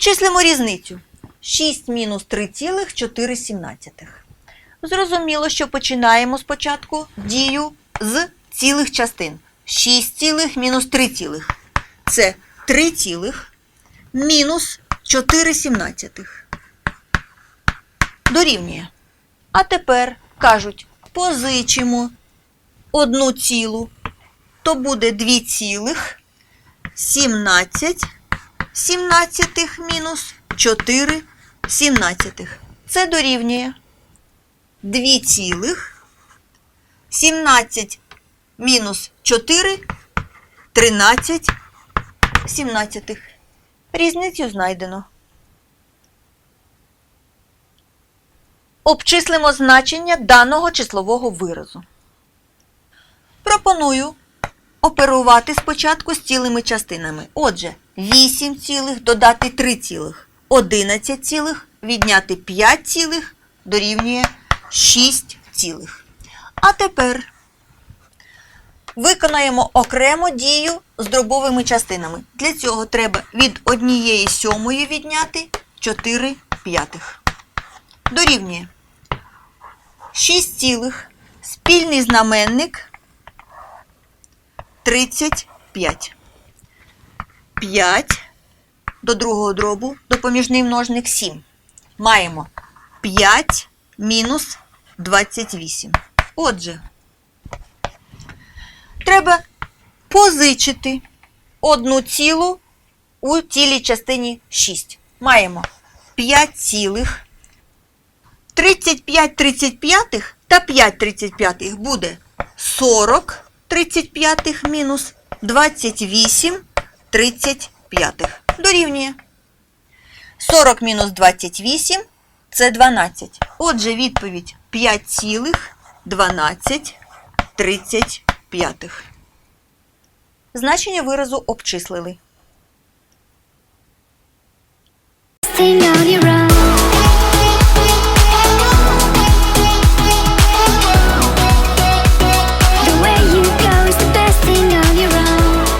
Обчислимо різницю. 6 мінус 3,4. Зрозуміло, що починаємо спочатку дію з цілих частин. 6 цілих мінус 3 цілих. Це 3 цілих мінус 4 сімнадцятих. Дорівнює. А тепер кажуть, позичимо одну цілу, то буде 2 цілих 17 сімнадцятих мінус 4 сімнадцятих. Це дорівнює 2 цілих 17 мінус 4 13 сімнадцятих. Різницю знайдено. Обчислимо значення даного числового виразу. Пропоную оперувати спочатку з цілими частинами. Отже, 8 цілих додати 3 цілих, 11 цілих відняти 5 цілих дорівнює 6 цілих. А тепер виконаємо окремо дію з дробовими частинами. Для цього треба від однієї сьомої відняти 4 п'ятих. Дорівнює 6 цілих, спільний знаменник 35. 5 до другого дробу, допоміжний множник 7. Маємо 5 мінус 28. Отже, треба позичити одну цілу у цілій частині 6. Маємо 5 цілих. 35 35 та 5 35 буде 40 35 мінус 28 35. Дорівнює. 40 мінус 28 це 12. Отже, відповідь 5 цілих 12 35. Значення виразу обчислили.